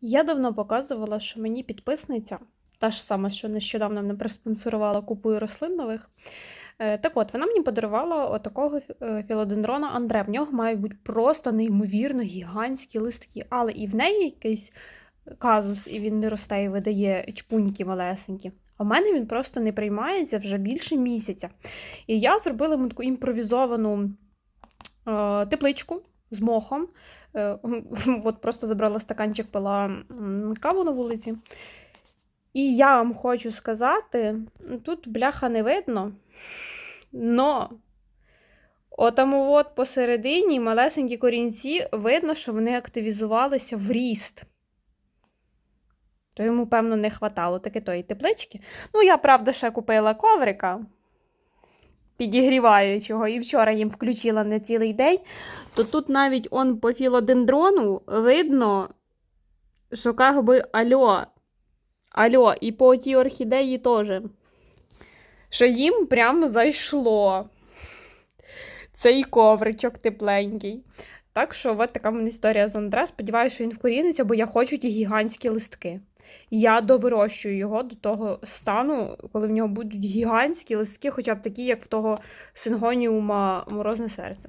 Я давно показувала, що мені підписниця, та ж сама, що нещодавно мене приспонсорувала купою рослин нових. Е, Так от, вона мені подарувала отакого е, філодендрона Андре. В нього мають бути просто неймовірно гігантські листки, але і в неї якийсь казус, і він не росте і видає чпуньки малесенькі. А в мене він просто не приймається вже більше місяця. І я зробила йому таку імпровізовану е, тепличку з мохом. Е, От просто забрала стаканчик, пила каву на вулиці. І я вам хочу сказати, тут бляха не видно, но отаму от посередині малесенькі корінці видно, що вони активізувалися в ріст. То йому, певно, не хватало таки тої теплички. Ну, я, правда, ще купила коврика підігріваючого, і вчора їм включила на цілий день, то тут навіть он по філодендрону видно, що как би альо. Альо, і по тій орхідеї теж. Що їм прям зайшло. Цей ковричок тепленький. Так що, от така мене історія з Андре. Сподіваюся, що він вкоріниться, бо я хочу ті гігантські листки. Я довирощую його до того стану, коли в нього будуть гігантські листки, хоча б такі, як в того сингоніума морозне серце.